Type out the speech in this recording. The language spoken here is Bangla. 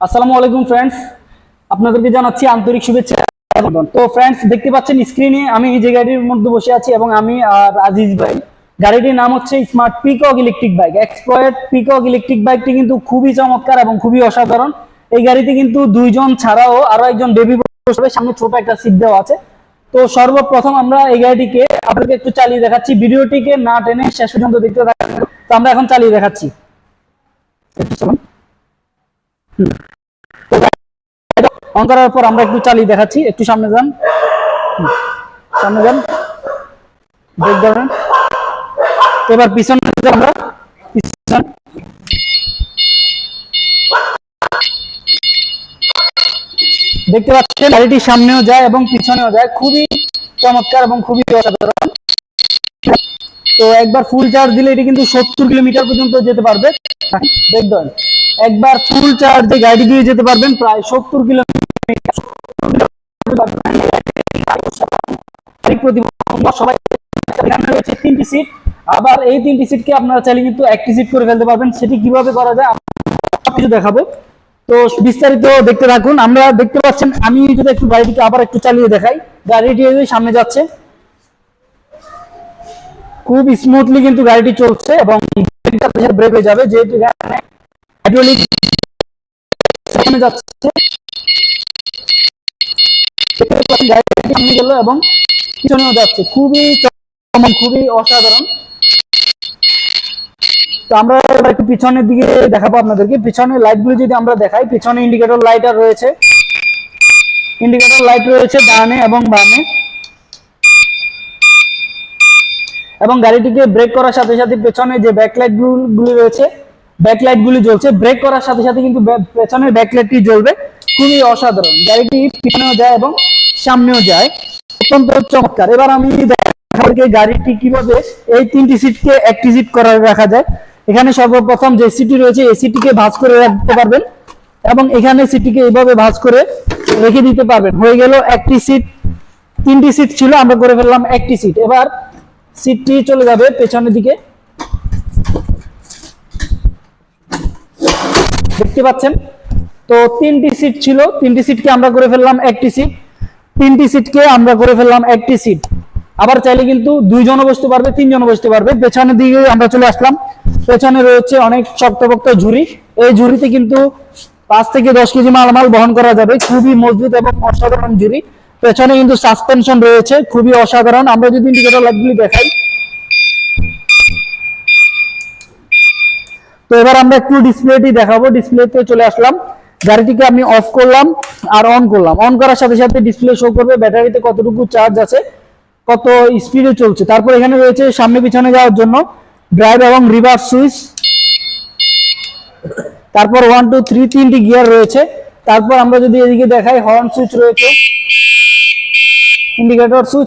আসসালামু আলাইকুম ফ্রেন্ডস আপনাদেরকে জানাচ্ছি আন্তরিক শুভেচ্ছা। তো ফ্রেন্ডস দেখতে পাচ্ছেন স্ক্রিনে আমি যে গাড়ির মধ্যে বসে আছি এবং আমি আর আজিজ ভাই। গাড়িটির নাম হচ্ছে স্মার্ট পিকক ইলেকট্রিক বাইক এক্সপ্লয়েড পিকক ইলেকট্রিক বাইকটি কিন্তু খুবই চমৎকার এবং খুবই অসাধারণ। এই গাড়িতে কিন্তু দুইজন ছাড়াও আরও একজন বেবি বসবে সামনে ছোট একটা সিট দেওয়া আছে। তো, সর্বপ্রথম আমরা এই গাড়িটিকে আপনাদেরকে একটু চালিয়ে দেখাচ্ছি। ভিডিওটিকে না টেনে শেষ পর্যন্ত দেখতে থাকুন। তো, আমরা এখন চালিয়ে দেখাচ্ছি। একটু চলুন। অন করার পর আমরা একটু চালিয়ে দেখাচ্ছি। একটু সামনে যান। সামনে যান। ব্রেক ধরেন। এবার পিছনে আমরা। পিছন। দেখতে পাচ্ছেন, গাড়িটি সামনেও যায় এবং পিছনেও যায়। খুবই চমৎকার এবং খুবই অসাধারণ। তো একবার ফুল চার্জ দিলে এটি কিন্তু সত্তর কিলোমিটার পর্যন্ত যেতে পারবে। দেখবেন একবার ফুল চার্জে গাড়ি দিয়ে যেতে পারবেন, প্রায় সত্তর কিলোমিটার। তিনটি সিট আবার এই তিনটি সিটকে আপনারা চাইলে কিন্তু একটি সিট করে ফেলতে পারবেন, সেটি কীভাবে করা যায় সবকিছু দেখাবো। তো বিস্তারিত দেখতে থাকুন, আমরা দেখতে পাচ্ছেন, আমি যদি একটু গাড়িটিকে আবার একটু চালিয়ে দেখাই। গাড়িটি সামনে যাচ্ছে। খুব স্মুথলি কিন্তু গাড়িটি চলছে এবং ব্রেক হয়ে যাবে, যেহেতু হাইড্রোলিক সামনে যাচ্ছে। গেল এবং পিছনেও যাচ্ছে। খুবই খুবই অসাধারণ। তো আমরা এবার একটু পিছনের দিকে দেখাবো আপনাদেরকে। যদি আমরা দেখাই, পিছনে ইন্ডিকেটর লাইট আর রয়েছে। ইন্ডিকেটর লাইট রয়েছে ডানে এবং বামে। এবং গাড়িটিকে ব্রেক করার সাথে সাথে পেছনে যে ব্যাকলাইট গুলি রয়েছে ব্যাকলাইট গুলি জ্বলছে। ব্রেক করার সাথে সাথে কিন্তু পেছনের ব্যাকলাইটটি জ্বলবে। খুবই অসাধারণ। গাড়িটি পিছনেও যায় এবং সামনেও যায়। অত্যন্ত চমৎকার। এবার আমি যে গাড়িটি কীভাবে এই তিনটি সিটকে একটি সিট করা রাখা যায়। এখানে সর্বপ্রথম যে সিটি রয়েছে, এই সিটিকে ভাঁজ করে রাখতে পারবেন এবং এখানে সিটিকে এইভাবে ভাঁজ করে রেখে দিতে পারবেন। হয়ে গেল একটি সিট তিনটি সিট ছিল, আমরা করে ফেললাম একটি সিট এবার সিটটি চলে যাবে পেছনের দিকে। দেখতে পাচ্ছেন। তো তিনটি সিট ছিল। তিনটি সিটকে আমরা করে ফেললাম একটি সিট তিনটি সিটকে আমরা করে ফেললাম একটি সিট আবার চাইলে কিন্তু দুইজনও বসতে পারবে, তিনজনও বসতে পারবে। পেছনের দিকে আমরা চলে আসলাম। পেছনে রয়েছে অনেক শক্তপোক্ত ঝুড়ি। এই ঝুড়িতে কিন্তু পাঁচ থেকে দশ কেজি মালামাল বহন করা যাবে। খুবই মজবুত এবং অসাধারণ ঝুড়ি। পেছনে কিন্তু সাসপেনশন রয়েছে। খুবই অসাধারণ। আমরা যদি ইন্ডিকেটর লাইটগুলি দেখাই তো এবার আমরা একটু ডিসপ্লেটি দেখাবো। ডিসপ্লেতে চলে আসলাম। গাড়িটিকে আমি অফ করলাম আর অন করলাম। অন করার সাথে সাথে ডিসপ্লে শো করবে। ব্যাটারিতে কতটুকু চার্জ আছে, কত স্পিডে চলছে। তারপর এখানে রয়েছে সামনে পিছনে যাওয়ার জন্য ড্রাইভ এবং রিভার্স সুইচ তারপর ওয়ান টু থ্রি তিনটি গিয়ার রয়েছে। তারপর আমরা যদি এদিকে দেখাই হর্ন সুইচ রয়েছে। Indicator switch